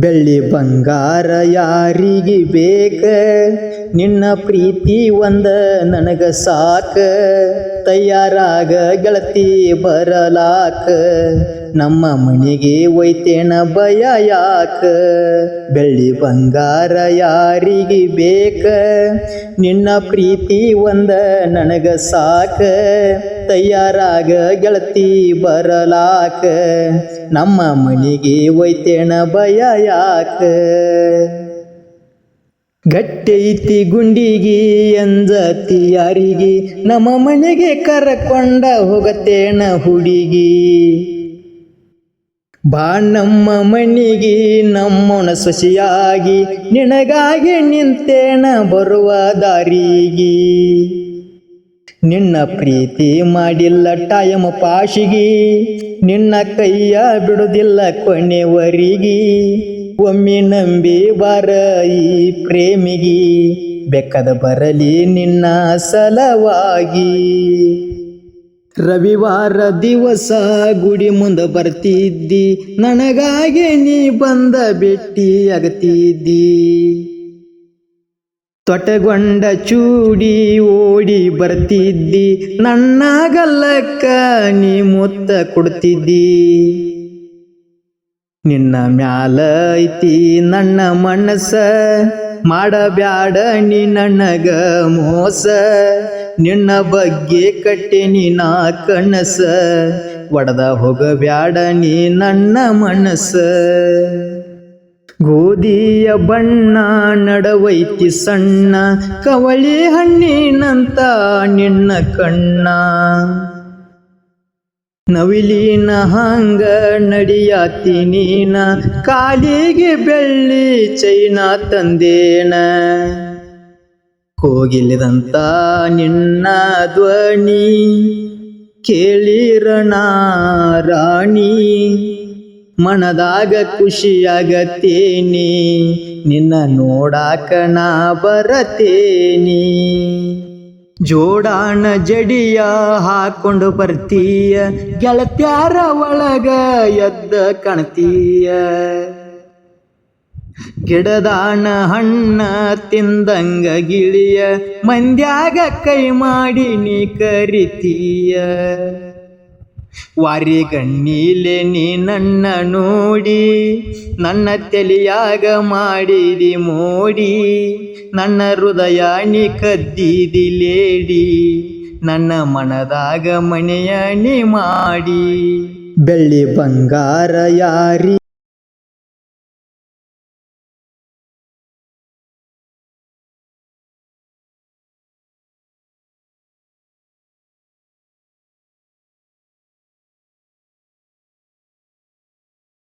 ಬೆಳ್ಳಿ ಬಂಗಾರ ಯಾರಿಗೆ ಬೇಕ? ನಿನ್ನ ಪ್ರೀತಿ ಒಂದ ನನಗ ಸಾಕ. ತಯಾರಾಗ ಗೆಳತಿ ಬರಲಾಕ. ನಮ್ಮ ಮನೆಗೆ ಒಯ್ತೇಣ ಭಯ ಯಾಕ? ಬೆಳ್ಳಿ ಬಂಗಾರ ಯಾರಿಗೆ ಬೇಕ? ನಿನ್ನ ಪ್ರೀತಿ ಒಂದ ನನಗ ಸಾಕ. ತಯಾರಾಗ ಗೆಳತಿ ಬರಲಾಕ. ನಮ್ಮ ಮನೆಗೆ ಒಯ್ತೇಣ ಭಯ ಯಾಕ? ಗಟ್ಟೈತಿ ಗುಂಡಿಗಿ ಎಂಜತಿ ಯಾರಿಗಿ ನಮ್ಮ ಮನೆಗೆ ಕರಕೊಂಡ ಹೋಗತೇಣ ಹುಡುಗಿ. ಬಾ ನಮ್ಮ ಮನೆಗೆ ನಮ್ಮೊಣ ಸೊಸಿಯಾಗಿ, ನಿನಗಾಗಿ ನಿಂತೇಣ ಬರುವ ದಾರಿಗಿ. ನಿನ್ನ ಪ್ರೀತಿ ಮಾಡಿಲ್ಲ ಟಾಯಮ ಪಾಶಿಗಿ, ನಿನ್ನ ಕೈಯ ಬಿಡುದಿಲ್ಲ ಕೊನೆವರಿಗಿ. ಒಮ್ಮೆ ನಂಬಿ ಬರ ಈ ಪ್ರೇಮಿಗಿ, ಬೆಕ್ಕದ ಬರಲಿ ನಿನ್ನ ಸಲವಾಗಿ. ರವಿವಾರ ದಿವಸ ಗುಡಿ ಮುಂದೆ ಬರ್ತಿದ್ದಿ, ನನಗಾಗಿ ನೀ ಬಂದ ಬೆಟ್ಟಿ ಅಗತಿದ್ದಿ. ತೊಟಗೊಂಡ ಚೂಡಿ ಓಡಿ ಬರ್ತಿದ್ದಿ ನನ್ನಾಗಲ್ಲಕ್ಕ ನೀ ಮುತ್ತ ಕೊಡ್ತಿದ್ದಿ. ನಿನ್ನ ಮ್ಯಾಲ ಐತಿ ನನ್ನ ಮನಸ ಮಾಡಬ್ಯಾಡ ನೀ ನನಗ ಮೋಸ. ನಿನ್ನ ಬಗ್ಗೆ ಕಟ್ಟೆ ನಾ ಕನಸ, ಒಡದ ಹೋಗಬ್ಯಾಡ ನೀ ನನ್ನ ಮನಸ. ಗೋಧಿಯ ಬಣ್ಣ ನಡವೈತಿ ಸಣ್ಣ, ಕವಳಿ ಹಣ್ಣಿನಂತ ನಿನ್ನ ಕಣ್ಣ. ನವಿಲಿನ ಹಂಗ ನಡಿಯಾತಿ ನೀನ ಕಾಲಿಗೆ ಬೆಳ್ಳಿ ಚೈನ ತಂದೇನ. ಕೋಗಿಲಿದಂತ ನಿನ್ನ ಧ್ವನಿ ಕೇಳಿರಣ ರಾಣಿ, ಮನದಾಗ ಖುಷಿಯಾಗತ್ತೇನಿ, ನಿನ್ನ ನೋಡಾಕ ಬರತೇನಿ. ಜೋಡಾಣ ಜಡಿಯ ಹಾಕೊಂಡು ಬರ್ತೀಯ, ಗೆಳತ್ಯಾರ ಒಳಗ ಎದ್ದ ಕಾಣ್ತೀಯ. ಗಿಡದಾಣ ಹಣ್ಣ ತಿಂದಂಗ ಗಿಳಿಯ, ಮಂದ್ಯಾಗ ಕೈ ಮಾಡಿ ನೀ ಕರಿತೀಯ. ವಾರಿ ಗಣ್ಣೀಲೆ ನೀ ನನ್ನ ನೋಡಿ, ನನ್ನ ತಲೆಯಾಗ ಮಾಡಿದಿ ಮೋಡಿ, ನನ್ನ ಹೃದಯ ನೀ ಕದ್ದಿದಿ ಲೇಡಿ, ನನ್ನ ಮನದಾಗ ಮನೆಯ ನೀ ಮಾಡಿ. ಬೆಳ್ಳಿ ಬಂಗಾರ ಯಾರಿ